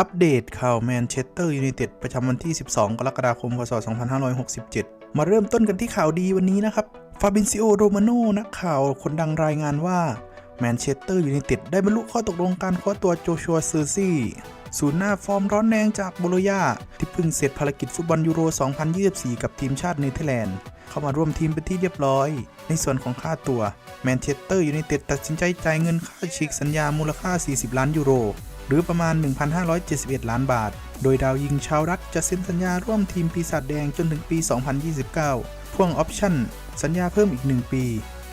อัปเดตข่าวแมนเชสเตอร์ยูไนเต็ดประจำวันที่ 12 กรกฎาคม พศ 2567 มาเริ่มต้นกันที่ข่าวดีวันนี้นะครับ ฟาบินซิโอ โรมาโนนักข่าวคนดังรายงานว่าแมนเชสเตอร์ยูไนเต็ดได้บรรลุข้อตกลงการคว้าตัวโจชัวซอซี่ศูนย์หน้าฟอร์มร้อนแรงจากโบโลญาที่เพิ่งเสร็จภารกิจฟุตบอลยูโร 2024 กับทีมชาติเนเธอร์แลนด์ เข้ามาร่วมทีมเป็นที่เรียบร้อย ในส่วนของค่าตัวแมนเชสเตอร์ยูไนเต็ดตัดสินใจจ่ายเงินค่าฉีกสัญญามูลค่า 40 ล้านยูโร หรือประมาณ 1,571 ล้านบาท โดยดาวยิงชาวรัฐจะเซ็นสัญญาร่วมทีมปีศาจแดงจนถึงปี 2029 พ่วงออปชั่น สัญญาเพิ่มอีก 1 ปี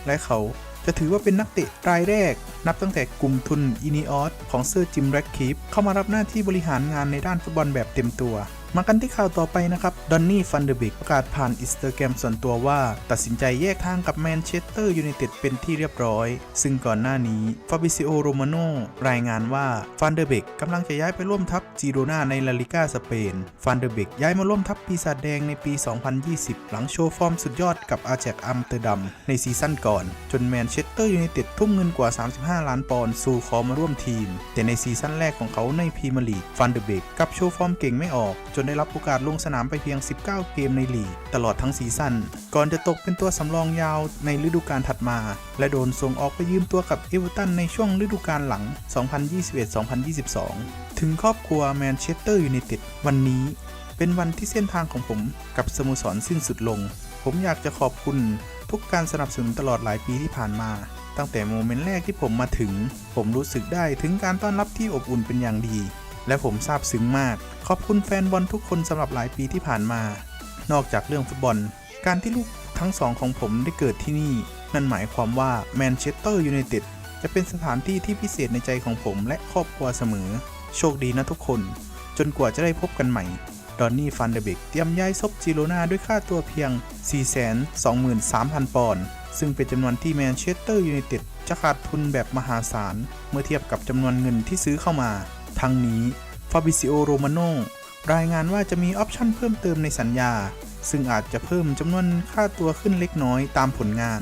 และเขาจะถือว่าเป็นนักเตะรายแรก นับตั้งแต่กลุ่มทุนอินิออสของเซอร์จิมแร็กคีฟเข้ามารับหน้าที่บริหารงานในด้านฟุตบอลแบบเต็มตัว มากันที่ข่าวต่อไปนะครับดอนนี่ฟันเดอร์บิกประกาศผ่านอินสตาแกรมส่วนตัวว่า ตัดสินใจแยกทางกับแมนเชสเตอร์ยูไนเต็ดเป็นที่เรียบร้อย ซึ่งก่อนหน้านี้ฟาบิซิโอโรมาโนรายงานว่าฟันเดอร์เบกกำลังจะย้ายไปร่วมทัพจีโรนาในลาลิก้าสเปนฟันเดอร์เบกย้ายมาร่วมทัพปีศาจแดงในปี 2020 หลังโชว์ฟอร์มสุดยอดกับอาแจกอัมสเตอร์ดัมในซีซั่นก่อน จนแมนเชสเตอร์ยูไนเต็ดทุ่มเงินกว่า 35 ล้านปอนด์สู่ขอมาร่วมทีม แต่ในซีซั่นแรกของเขาในพรีเมียร์ลีกฟันเดอร์เบกกับโชว์ฟอร์มเก่งไม่ออกจนได้รับโอกาสลงสนามไปเพียง 19 เกมในลีก ตลอดทั้งซีซั่น ก่อนจะตกเป็นตัวสำรองยาวในฤดูกาลถัดมา และโดนส่งออกไปยืมตัวกับเอเวอร์ตันในช่วงฤดูกาลหลัง 2021-2022 ถึงครอบครัวแมนเชสเตอร์ยูไนเต็ดวันนี้เป็นวันที่เส้นทางของผมกับสโมสรสิ้นสุดลง ผมอยากจะขอบคุณทุกการสนับสนุนตลอดหลายปีที่ผ่านมา ตั้งแต่โมเมนต์แรกที่ผมมาถึง ผมรู้สึกได้ถึงการต้อนรับที่อบอุ่นเป็นอย่างดี และผมซาบซึ้งมาก ขอบคุณแฟนบอลทุกคนสำหรับหลายปีที่ผ่านมา นอกจากเรื่องฟุตบอล การที่ลูกทั้งสองของผมได้เกิดที่นี่ นั่นหมายความว่าแมนเชสเตอร์ยูไนเต็ดจะเป็นสถานที่ที่พิเศษในใจของผมและครอบครัวเสมอ โชคดีนะทุกคน จนกว่าจะได้พบกันใหม่ ดอนนี่ฟันเดเบกเตรียมย้ายซบจิโรนาด้วยค่าตัวเพียง 423,000 ปอนด์ซึ่งเป็นจำนวนที่แมนเชสเตอร์ยูไนเต็ดจะขาดทุนแบบมหาศาล เมื่อเทียบกับจำนวนเงินที่ซื้อเข้ามา ทั้งนี้ฟาบิซิโอโรมาโนรายงานว่าจะมีออปชั่นเพิ่มเติมในสัญญา ซึ่งอาจจะเพิ่มจำนวนค่าตัวขึ้นเล็กน้อยตามผลงาน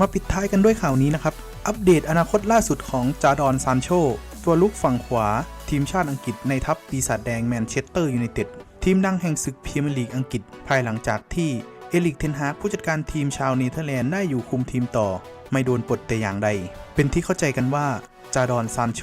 มาปิดท้ายกันด้วยข่าวนี้นะครับ อัปเดตอนาคตล่าสุดของจาดอนซานโช ตัวลุกฝั่งขวา ทีมชาติอังกฤษในทัพปีศาจแดงแมนเชสเตอร์ยูไนเต็ดทีมดังแห่งศึกพรีเมียร์ลีกอังกฤษภายหลังจากที่เอลิกเทนฮากผู้จัดการทีมชาวเนเธอร์แลนด์ได้อยู่คุมทีมต่อ ไม่โดนปลดแต่อย่างใด เป็นที่เข้าใจกันว่าจาดอนซานโช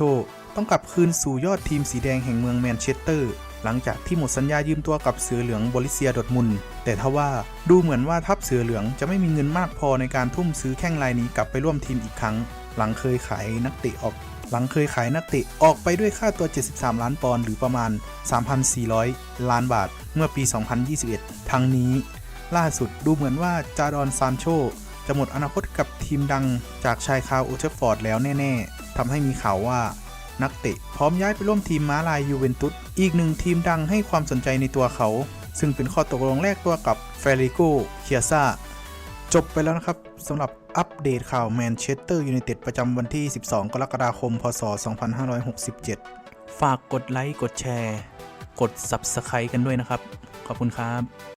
ต้องกลับคืนสู่ยอดทีมสีแดงแห่งเมืองแมนเชสเตอร์ หลังจากที่หมดสัญญายืมตัวกับเสือเหลืองบริเซียดอร์มุน แต่ทว่าดูเหมือนว่าทัพเสือเหลืองจะไม่มีเงินมากพอในการทุ่มซื้อแข้งรายนี้กลับไปร่วมทีมอีกครั้ง หลังเคยขายนักเตะออก หลังเคยขายนักเตะออกไปด้วยค่าตัว 73 ล้านปอนด์หรือประมาณ 3,400 ล้านบาท เมื่อปี 2021 ทั้งนี้ ล่าสุดดูเหมือนว่าจาดอนซานโชจะหมดอนาคตกับทีมดังจากชายคาวโอเทอร์ฟอร์ดแล้วแน่ ๆทำให้มีข่าวว่า นักเตะ พร้อมย้ายไปร่วมทีมม้าลายยูเวนตุสอีกหนึ่งทีมดังให้ความสนใจในตัวเขา ซึ่งเป็นข้อตกลงแรกตัวกับเฟริโกเคียซาจบไปแล้วนะครับสำหรับอัปเดตข่าวแมนเชสเตอร์ยูไนเต็ดประจำวันที่ 12 กรกฎาคม พศ 2567 ฝากกดไลค์ กดแชร์ กด Subscribe กันด้วยนะครับ ขอบคุณครับ